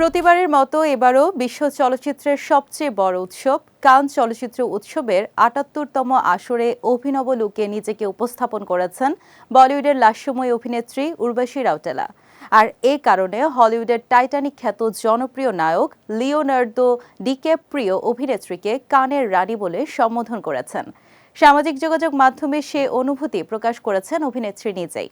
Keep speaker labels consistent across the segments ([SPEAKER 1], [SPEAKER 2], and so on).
[SPEAKER 1] প্রতিবারের মতো এবারও বিশ্ব চলচ্চিত্রের সবচেয়ে বড় উৎসব, কান চলচ্চিত্র উৎসবের আটাত্তরতম আসরে অভিনব লুকে নিজেকে উপস্থাপন করেছেন বলিউডের লাস্যময় অভিনেত্রী উর্বশী রাউটেলা। আর এ কারণে হলিউডের টাইটানিক খ্যাত জনপ্রিয় নায়ক লিওনার্দো ডিক্যাপ্রিয় অভিনেত্রীকে কানের রানী বলে সম্বোধন করেছেন। সামাজিক যোগাযোগ মাধ্যমে সে অনুভূতি প্রকাশ করেছেন অভিনেত্রী নিজেই।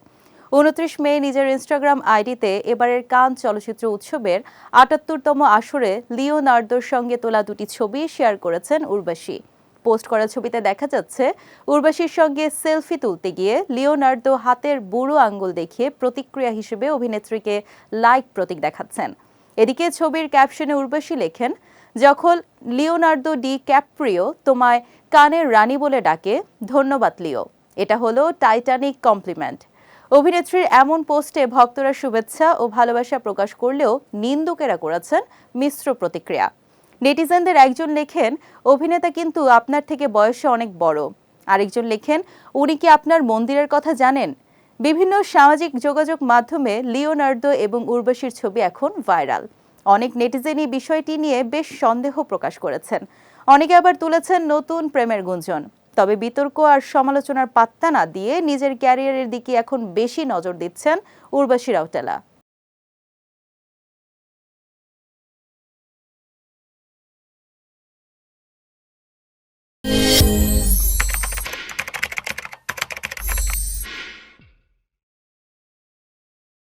[SPEAKER 1] উনত্রিশ মে নিজের ইনস্টাগ্রাম আইডিতে এবারের কান চলচ্চিত্র উৎসবের আটাত্তরতম আসরে লিওনার্দোর সঙ্গে তোলা দুটি ছবি শেয়ার করেছেন উর্বশী। পোস্ট করা ছবিতে দেখা যাচ্ছে, উর্বশীর সঙ্গে সেলফি তুলতে গিয়ে লিওনার্দো হাতের বুড়ো আঙ্গুল দেখিয়ে প্রতিক্রিয়া হিসেবে অভিনেত্রীকে লাইক প্রতীক দেখাচ্ছেন। এদিকে ছবির ক্যাপশনে উর্বশী লেখেন, যখন লিওনার্দো ডি ক্যাপ্রিও তোমায় কানের রানী বলে ডাকে, ধন্যবাদ লিও। এটা হলো টাইটানিক কমপ্লিমেন্ট। অভিনেত্রীর এমন পোস্টে ভক্তরা শুভেচ্ছা ও ভালোবাসা প্রকাশ করলেও নিন্দুকেরা করেছেন মিশ্র প্রতিক্রিয়া। নেটিজেনদের একজন লেখেন, অভিনেতা কিন্তু আপনার থেকে বয়সে অনেক বড়। আরেকজন লেখেন, উনি কি আপনার মন্দিরের কথা জানেন? বিভিন্ন সামাজিক যোগাযোগ মাধ্যমে লিওনার্দো এবং উর্বশীর ছবি এখন ভাইরাল। অনেক নেটিজেনই বিষয়টি নিয়ে বেশ সন্দেহ প্রকাশ করেছেন। অনেকে আবার তুলেছেন নতুন প্রেমের গুঞ্জন। তবে বিতর্ক আর সমালোচনার পাত্তা না দিয়ে নিজের ক্যারিয়ারের দিকে এখন বেশি নজর দিচ্ছেন উর্বশী রাউটেলা